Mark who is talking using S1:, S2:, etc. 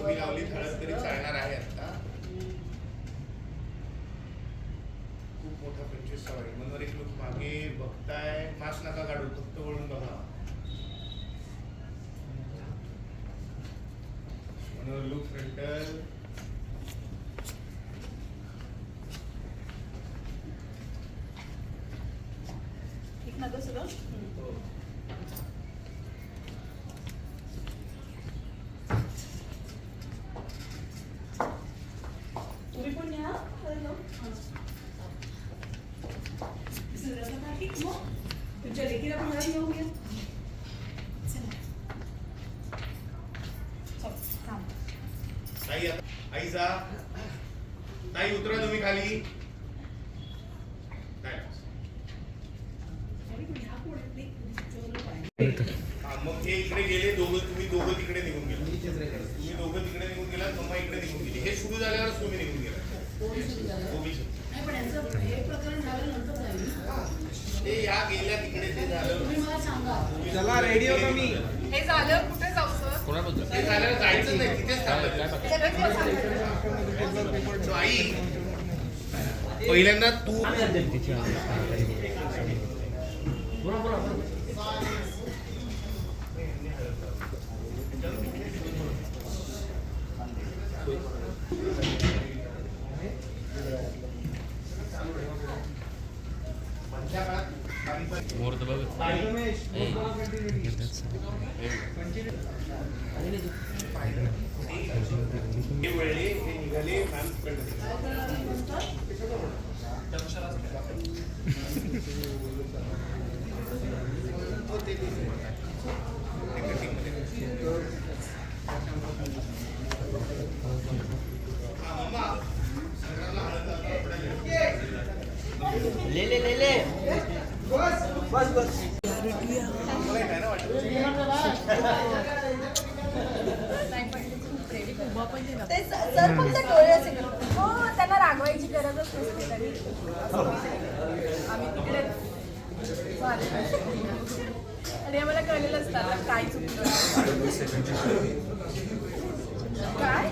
S1: तुम्ही लावली हळद तरी चालणार आहे आता. खूप मोठा पंचवीस आहे. म्हणून एक लोक मागे
S2: बघताय. मास्क नका काढू फक्त वळून बघा. म्हणून लूक फ्रंटल ना दुसरं तुमच्या लेकीला पण घरात येऊन घ्या
S1: ताई आई जा. ताई उतरा तुम्ही खाली. काय
S2: ते
S1: मग हे इकडे गेले दोघं तुम्ही दोघं तिकडे निघून गेले. तुम्ही दोघं तिकडे निघून गेला मम्मा इकडे निघून गेली. हे सुरू झाल्यावरच तुम्ही
S3: चला रेडी होतो मी.
S4: हे झालं कुठे जाऊ सर?
S1: झाल्यावर जायचं नाही तिथेच थांबायचं So, आई पहिल्यांदा तू ले ले
S5: ले ले. सर फक्त डोळे असे करतात. हो त्यांना रागवायची गरजच नसते तरी. आम्ही तिकडे. आणि आम्हाला कळलेलं असतं काय चुकलं. काय?